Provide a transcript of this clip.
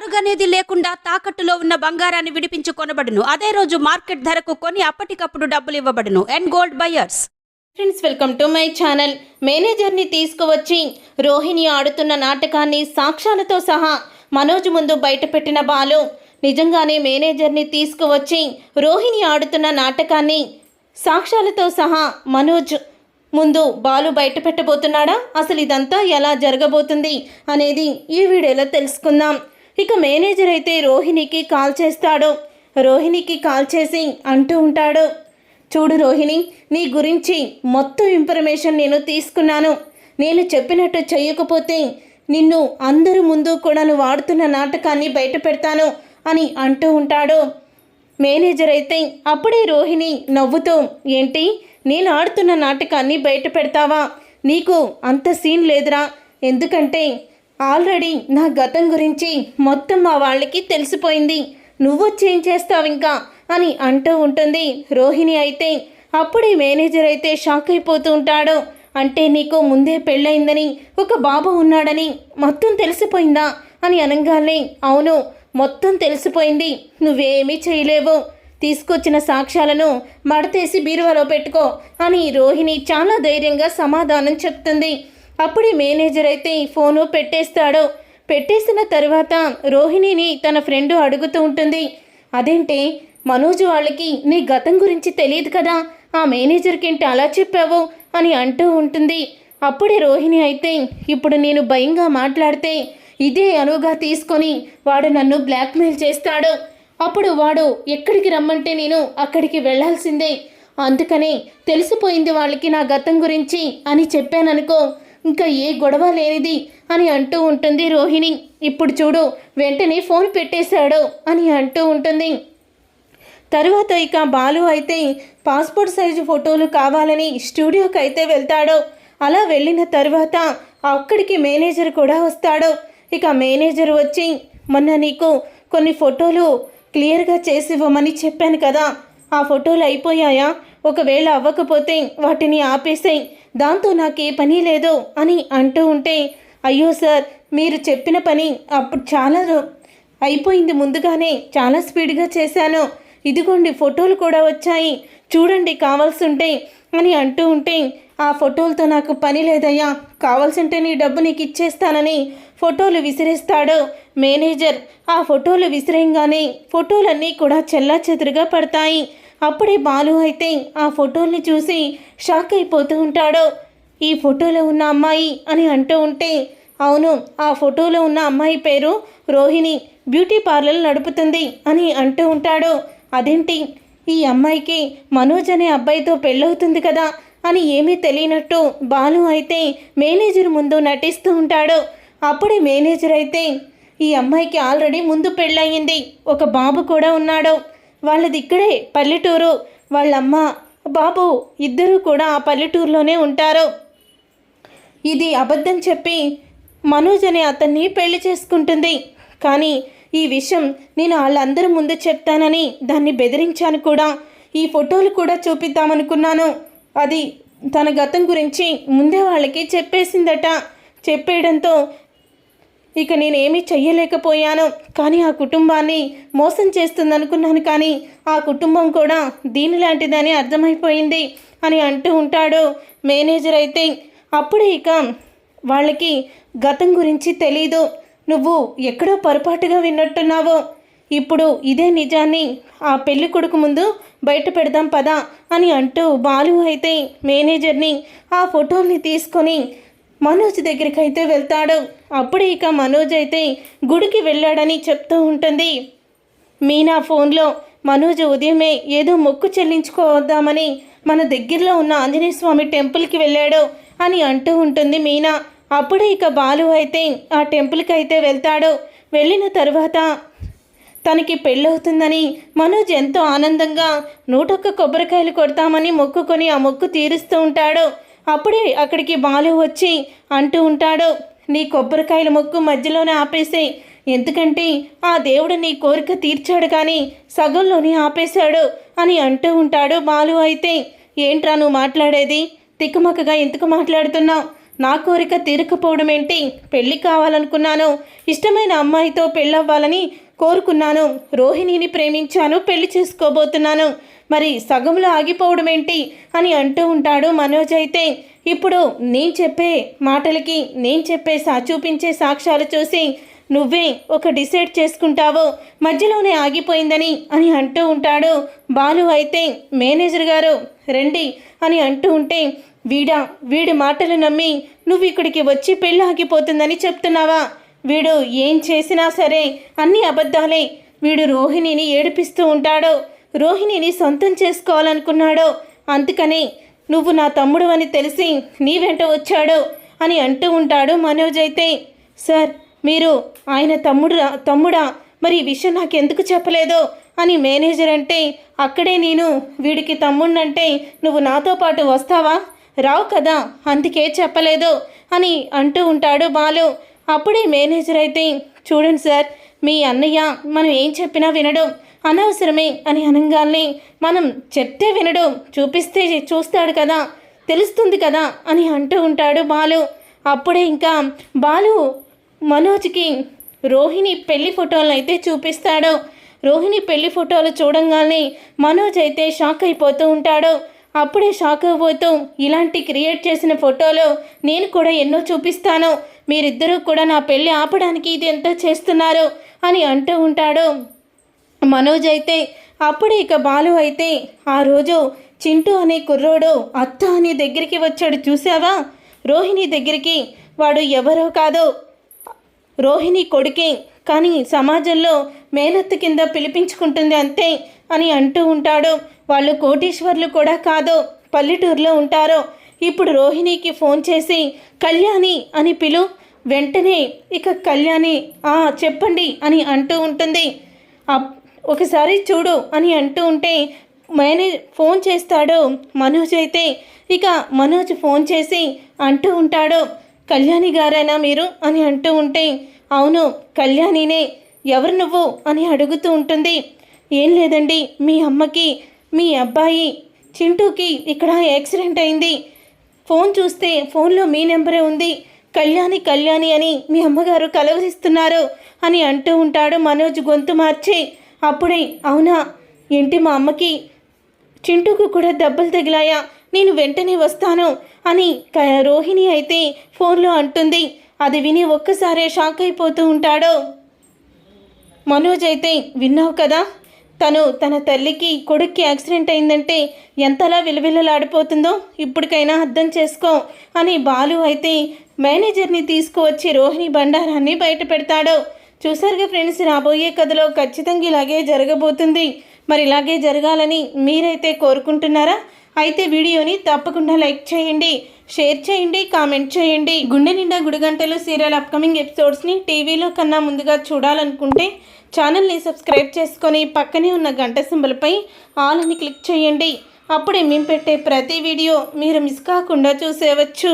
అరుగనేది లేకుండా తాకట్టులో ఉన్న బంగారాన్ని విడిపించి కొనబడును అదే రోజు మార్కెట్ ధరకు కొని అప్పటికప్పుడు డబ్బులు ఇవ్వబడును. And gold buyers friends welcome to my channel మేనేజర్ని తీసుకువచ్చి రోహిణి ఆడుతున్న నాటకాన్ని సాక్ష్యాలతో సహా మనోజ్ ముందు బయటపెట్టిన బాలు. నిజంగానే మేనేజర్ని తీసుకువచ్చి రోహిణి ఆడుతున్న నాటకాన్ని సాక్ష్యాలతో సహా మనోజ్ ముందు బాలు బయట పెట్టబోతున్నాడా అసలు ఇదంతా ఎలా జరగబోతుంది అనేది ఈ వీడియోలో తెలుసుకుందాం. ఇక మేనేజర్ అయితే రోహిణికి కాల్ చేస్తాడు. రోహిణికి కాల్ చేసి అంటూ ఉంటాడు. చూడు రోహిణి నీ గురించి మొత్తం ఇన్ఫర్మేషన్ నేను తీసుకున్నాను. నేను చెప్పినట్టు చేయకపోతే నిన్ను అందరి ముందు కూడా నువ్వు ఆడుతున్న నాటకాన్ని బయట పెడతాను అని అంటూ ఉంటాడు. మేనేజర్ అయితే అప్పుడే రోహిణి నవ్వుతూ ఏంటి? నేను ఆడుతున్న నాటకాన్ని బయట పెడతావా? నీకు అంత సీన్ లేదురా. ఎందుకంటే ఆల్రెడీ నా గతం గురించి మొత్తం మా వాళ్ళకి తెలిసిపోయింది. నువ్వొచ్చేం చేస్తావు ఇంకా? అని అంటూ ఉంటుంది. రోహిణి అయితే అప్పుడే మేనేజర్ అయితే షాక్ అయిపోతూ ఉంటాడు. అంటే నీకు ముందే పెళ్ళయిందని ఒక బాబు ఉన్నాడని మొత్తం తెలిసిపోయిందా? అని అనగానే అవును మొత్తం తెలిసిపోయింది. నువ్వేమీ చేయలేవు. తీసుకొచ్చిన సాక్ష్యాలను మడతేసి బీరువాలో పెట్టుకో అని రోహిణి చాలా ధైర్యంగా సమాధానం చెప్తుంది. అప్పుడే మేనేజర్ అయితే ఫోను పెట్టేస్తాడు. పెట్టేసిన తర్వాత రోహిణిని తన ఫ్రెండ్ అడుగుతూ ఉంటుంది. అదేంటి మనోజ్ వాళ్ళకి నీ గతం గురించి తెలియదు కదా? ఆ మేనేజర్కి ఏంటి అలా చెప్పావు? అని అంటూ ఉంటుంది. అప్పుడే రోహిణి అయితే ఇప్పుడు నేను భయంగా మాట్లాడితే ఇదే అనువుగా తీసుకొని వాడు నన్ను బ్లాక్మెయిల్ చేస్తాడు. అప్పుడు వాడు ఎక్కడికి రమ్మంటే నేను అక్కడికి వెళ్ళాల్సిందే. అందుకనే తెలిసిపోయింది వాళ్ళకి నా గతం గురించి అని చెప్పాననుకో ఇంకా ఏ గొడవ లేనిది అని అంటూ ఉంటుంది రోహిణి. ఇప్పుడు చూడు వెంటనే ఫోన్ పెట్టేశాడు అని అంటూ ఉంటుంది. తరువాత ఇక బాలు అయితే పాస్పోర్ట్ సైజు ఫోటోలు కావాలని స్టూడియోకి అయితే వెళ్తాడు. అలా వెళ్ళిన తర్వాత అక్కడికి మేనేజర్ కూడా వస్తాడు. ఇక మేనేజర్ వచ్చి మొన్న నీకు కొన్ని ఫోటోలు క్లియర్గా చేసి ఇవ్వమని చెప్పాను కదా. ఆ ఫోటోలు అయిపోయాయా? ఒకవేళ అవ్వకపోతే వాటిని ఆపేసేయి. దాంతో నాకే పని లేదు అని అంటూ ఉంటే అయ్యో సార్ మీరు చెప్పిన పని అప్పుడు చాలా రో- అయిపోయింది ముందుగానే చాలా స్పీడ్గా చేశాను. ఇదిగోండి ఫోటోలు కూడా వచ్చాయి. చూడండి కావాల్సుంటే అని అంటూ ఉంటే ఆ ఫోటోలతో నాకు పని లేదయ్యా. కావాల్సింటే నీ డబ్బు నీకు ఇచ్చేస్తానని ఫోటోలు విసిరేస్తాడు మేనేజర్. ఆ ఫోటోలు విసిరేయంగానే ఫోటోలన్నీ కూడా చెల్లా చెదురుగా పడతాయి. అప్పుడే బాలు అయితే ఆ ఫోటోల్ని చూసి షాక్ అయిపోతూ ఉంటాడు. ఈ ఫోటోలో ఉన్న అమ్మాయి అని అంటూ ఉంటే అవును ఆ ఫోటోలో ఉన్న అమ్మాయి పేరు రోహిణి బ్యూటీ పార్లర్ నడుపుతుంది అని అంటూ ఉంటాడు. అదేంటి? ఈ అమ్మాయికి మనోజ్ అనే అబ్బాయితో పెళ్ళవుతుంది కదా అని ఏమీ తెలియనట్టు బాలు అయితే మేనేజర్ ముందు నటిస్తూ ఉంటాడు. అప్పుడే మేనేజర్ అయితే ఈ అమ్మాయికి ఆల్రెడీ ముందు పెళ్ళయింది ఒక బాబు కూడా ఉన్నాడు. వాళ్ళది ఇక్కడే పల్లెటూరు. వాళ్ళమ్మ బాబు ఇద్దరూ కూడా ఆ పల్లెటూరులోనే ఉంటారు. ఇది అబద్ధం చెప్పి మనోజ్ అనే అతన్ని పెళ్ళి చేసుకుంటుంది. కానీ ఈ విషయం నేను వాళ్ళందరి ముందు చెప్తానని దాన్ని బెదిరించాను కూడా. ఈ ఫోటోలు కూడా చూపిద్దామనుకున్నాను. అది తన గతం గురించి ముందే వాళ్ళకి చెప్పేసిందట. చెప్పేయడంతో ఇక నేనేమీ చెయ్యలేకపోయాను. కానీ ఆ కుటుంబాన్ని మోసం చేస్తుందనుకున్నాను కానీ ఆ కుటుంబం కూడా దీనిలాంటిదని అర్థమైపోయింది అని అంటూ ఉంటాడు మేనేజర్ అయితే. అప్పుడే ఇక వాళ్ళకి గతం గురించి తెలీదు. నువ్వు ఎక్కడో పొరపాటుగా విన్నట్టున్నావు. ఇప్పుడు ఇదే నిజాన్ని ఆ పెళ్ళి కొడుకు ముందు బయట పెడదాం పదా అని అంటూ బాలు అయితే మేనేజర్ని ఆ ఫోటోల్ని తీసుకొని మనోజ్ దగ్గరికి అయితే వెళ్తాడు. అప్పుడే ఇక మనోజ్ అయితే గుడికి వెళ్ళాడని చెప్తూ ఉంటుంది. మీనా ఫోన్లో మనోజ్ ఉదయమే ఏదో మొక్కు చెల్లించుకోవద్దామని మన దగ్గరలో ఉన్న ఆంజనేయ స్వామి టెంపుల్కి వెళ్ళాడు అని అంటూ ఉంటుంది మీనా. అప్పుడే ఇక బాలు అయితే ఆ టెంపుల్కి అయితే వెళ్తాడు. వెళ్ళిన తర్వాత తనకి పెళ్ళవుతుందని మనోజ్ ఎంతో ఆనందంగా నూటొక్క కొబ్బరికాయలు కొడతామని మొక్కుకొని ఆ మొక్కు తీరుస్తూ ఉంటాడు. అప్పుడే అక్కడికి బాలు వచ్చి అంటూ ఉంటాడు నీ కొబ్బరికాయల మొక్కు మధ్యలోనే ఆపేసే ఎందుకంటే ఆ దేవుడు నీ కోరిక తీర్చాడు కానీ సగంలోనే ఆపేశాడు అని అంటూ ఉంటాడు బాలు అయితే. ఏంట్రా నువ్వు మాట్లాడేది? తిక్కుమక్కగా ఎందుకు మాట్లాడుతున్నావు? నా కోరిక తీరకపోవడం ఏంటి? పెళ్ళి కావాలనుకున్నాను. ఇష్టమైన అమ్మాయితో పెళ్ళవ్వాలని కోరుకున్నాను. రోహిణిని ప్రేమించాను. పెళ్ళి చేసుకోబోతున్నాను. మరి సగంలో ఆగిపోవడం ఏంటి అని అంటూ ఉంటాడు మనోజ్ అయితే. ఇప్పుడు నేను చెప్పే మాటలకి నేను చెప్పే సా చూపించే సాక్ష్యాలు చూసి నువ్వే ఒక డిసైడ్ చేసుకుంటావో. మధ్యలోనే ఆగిపోయిందని అని అంటూ ఉంటాడు బాలు అయితే. మేనేజర్ గారు రండి అని అంటూ ఉంటే వీడా వీడి మాటలు నమ్మి నువ్వు ఇక్కడికి వచ్చి పెళ్ళి ఆగిపోతుందని చెప్తున్నావా? వీడు ఏం చేసినా సరే అన్ని అబద్ధాలే. వీడు రోహిణిని ఏడిపిస్తూ ఉంటాడు. రోహిణిని సొంతం చేసుకోవాలనుకున్నాడో అందుకని నువ్వు నా తమ్ముడు అని తెలిసి నీ వెంట వచ్చాడు అని అంటూ ఉంటాడు మనోజ్ అయితే. సార్ మీరు ఆయన తమ్ముడు తమ్ముడా? మరి ఈ విషయం నాకు ఎందుకు చెప్పలేదు? అని మేనేజర్ అంటే అక్కడే నేను వీడికి తమ్ముడినంటే నువ్వు నాతో పాటు వస్తావా? రావు కదా అందుకే చెప్పలేదు అని అంటూ ఉంటాడు బాలు. అప్పుడే మేనేజర్ అయితే చూడండి సార్ మీ అన్నయ్య మనం ఏం చెప్పినా వినడు. అనవసరమే అని అనగానే మనం చెప్తే వినడు చూపిస్తే చూస్తాడు కదా తెలుస్తుంది కదా అని అంటూ ఉంటాడు బాలు. అప్పుడే ఇంకా బాలు మనోజ్కి రోహిణి పెళ్ళి ఫోటోలను అయితే చూపిస్తాడు. రోహిణి పెళ్ళి ఫోటోలు చూడంగానే మనోజ్ అయితే షాక్ అయిపోతూ ఉంటాడు. అప్పుడే షాక్ అయిపోతూ ఇలాంటి క్రియేట్ చేసిన ఫోటోలు నేను కూడా ఎన్నో చూపిస్తాను. మీరిద్దరూ కూడా నా పెళ్ళి ఆపడానికి ఇది ఎంత చేస్తున్నారు? అని అంటూ ఉంటాడు. మనోజ్ అయితే అప్పుడే ఇక బాలు అయితే ఆ రోజు చింటూ అనే కుర్రోడు అత్త అనే దగ్గరికి వచ్చాడు చూసావా రోహిణి దగ్గరికి. వాడు ఎవరో కాదు. రోహిణి కొడుకే కానీ సమాజంలో మేనత్తు కింద పిలిపించుకుంటుంది అంతే అని అంటూ ఉంటాడు. వాళ్ళు కోటీశ్వర్లు కూడా కాదు పల్లెటూరులో ఉంటారు. ఇప్పుడు రోహిణికి ఫోన్ చేసి కళ్యాణి అని పిలు. వెంటనే ఇక కళ్యాణి ఆ చెప్పండి అని అంటూ ఉంటుంది. అప్- ఒకసారి చూడు అని అంటూ ఉంటే మేనేజ్ ఫోన్ చేస్తాడు. మనోజ్ అయితే ఇక మనోజ్ ఫోన్ చేసి అంటూ ఉంటాడు. కళ్యాణి గారేనా మీరు? అని అంటూ ఉంటే అవును కళ్యాణినే. ఎవరు నువ్వు? అని అడుగుతూ ఉంటుంది. ఏం లేదండి మీ అమ్మకి మీ అబ్బాయి చింటూకి ఇక్కడ యాక్సిడెంట్ అయింది. ఫోన్ చూస్తే ఫోన్లో మీ నెంబరే ఉంది. కళ్యాణి కళ్యాణి అని మీ అమ్మగారు కలవరిస్తున్నారు అని అంటూ ఉంటాడు మనోజ్ గొంతు మార్చి. అప్పుడే అవునా? ఏంటి మా అమ్మకి? చింటూకు కూడా దెబ్బలు తగిలాయా? నేను వెంటనే వస్తాను అని రోహిణి అయితే ఫోన్లో అంటుంది. అది విని ఒక్కసారే షాక్ అయిపోతూ ఉంటాడు. మనోజ్ అయితే విన్నావు కదా? తను తన తల్లికి కొడుక్కి యాక్సిడెంట్ అయిందంటే ఎంతలా విలువిల్లలాడిపోతుందో ఇప్పటికైనా అర్థం చేసుకో అని బాలు అయితే మేనేజర్ని తీసుకువచ్చి రోహిణి బండారాన్ని బయట పెడతాడు. చూసారుగా ఫ్రెండ్స్ రాబోయే కథలో ఖచ్చితంగా ఇలాగే జరగబోతుంది. మరి ఇలాగే జరగాలని మీరైతే కోరుకుంటున్నారా? అయితే వీడియోని తప్పకుండా లైక్ చేయండి షేర్ చేయండి కామెంట్ చేయండి. గుండె నిండా గుడిగంటలు సీరియల్ అప్కమింగ్ ఎపిసోడ్స్ని టీవీలో కన్నా ముందుగా చూడాలనుకుంటే ఛానల్ని సబ్స్క్రైబ్ చేసుకొని పక్కనే ఉన్న గంట సింబల్పై ఆల్ని క్లిక్ చేయండి. అప్పుడే మేము పెట్టే ప్రతి వీడియో మీరు మిస్ కాకుండా చూసేవచ్చు.